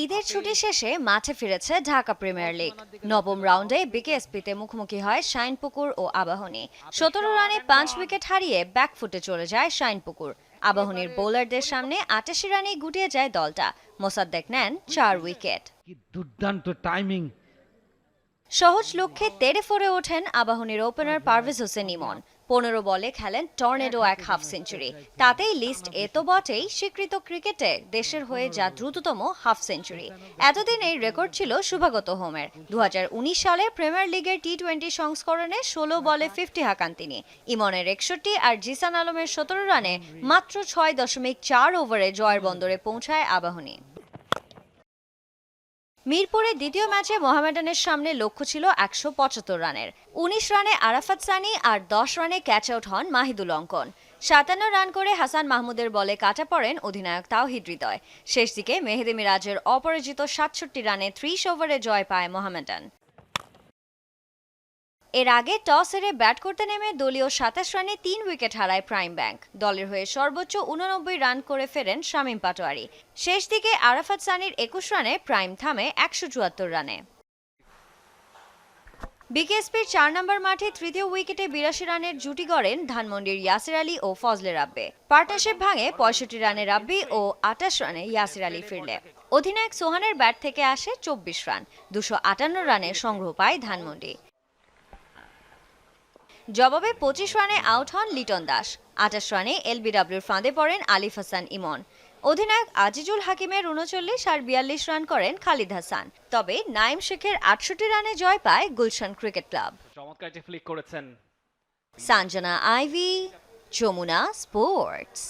ঈদের ছুটি শেষে মাঠে ফিরেছে ঢাকা প্রিমিয়ার লিগ। নবম রাউন্ডে বিকেএসপিতে মুখোমুখি হয় শাইনপুকুর ও আবাহনী। সতেরো রানে পাঁচ উইকেট হারিয়ে ব্যাকফুটে চলে যায় শাইনপুকুর। আবাহনীর বোলারদের সামনে আটাশি রানে গুটিয়ে যায় দলটা। মোসাদ্দেক নেন চার উইকেট। দুর্দান্ত টাইমিং সহজ লক্ষ্যে তেড়ে ফোরে ওঠেন আবাহনীর ওপেনার পারভেজ হোসেন ইমন। পনেরো বলে খেলেন টর্নেডো এক হাফ সেঞ্চুরি। তাতেই লিস্ট এ তো বটেই স্বীকৃত ক্রিকেটে দেশের হয়ে যা দ্রুততম হাফ সেঞ্চুরি। এতদিন এই রেকর্ড ছিল শুভাগত হোমের। দু হাজার উনিশ সালে প্রিমিয়ার লিগের টি টোয়েন্টি সংস্করণে ষোলো বলে ফিফটি হাঁকান তিনি। ইমনের একষট্টি আর জিসান আলমের সতেরো রানে মাত্র ছয় দশমিক চার ওভারে জয়ের বন্দরে পৌঁছায় আবাহনী। মিরপুরে দ্বিতীয় ম্যাচে মোহামেডানের সামনে লক্ষ্য ছিল একশো পঁচাত্তর রানের। উনিশ রানে আরাফাত সানি আর দশ রানে ক্যাচ আউট হন মাহিদুল অঙ্কন। সাতান্ন রান করে হাসান মাহমুদের বলে কাটা পড়েন অধিনায়ক তাওহিদ হৃদয়। শেষ দিকে মেহেদি মিরাজের অপরাজিত সাতষট্টি রানে ত্রিশ ওভারে জয় পায় মোহামেডান। এর আগে টস হেরে ব্যাট করতে নেমে দলীয় সাতাশ রানে তিন উইকেট হারায় প্রাইম ব্যাংক। দলের হয়ে সর্বোচ্চ উননব্বই রান করে ফেরেন শামীম পাটোয়ারি। শেষ দিকে আরাফাত সানির একুশ রানে প্রাইম থামে একশো চুয়াত্তর রানে। বিকেএসপির চার নম্বর মাঠে তৃতীয় উইকেটে বিরাশি রানের জুটি গড়েন ধানমন্ডির ইয়াসির আলী ও ফজলে রাব্বে। পার্টনারশিপ ভাঙে পঁয়ষট্টি রানে রাব্বি ও আটাশ রানে ইয়াসির আলী ফিরলে। অধিনায়ক সোহানের ব্যাট থেকে আসে চব্বিশ রান। দুশো আটান্ন রানে সংগ্রহ পায় ধানমন্ডি। জবাবে পঁচিশ রানে আউট হন লিটন দাস আঠাশ রানে এলবিডব্লিউর ফাঁদে পড়েন আলিফ হাসান ইমন। অধিনায়ক আজিজুল হাকিমের উনচল্লিশ আর বিয়াল্লিশ রান করেন খালিদ হাসান। তবে নাইম শেখের আটষট্টি রানে জয় পায় গুলশান ক্রিকেট ক্লাব। চমৎকার একটি ফ্লিক করেছেন। Sanjana Ivy Jamuna sports.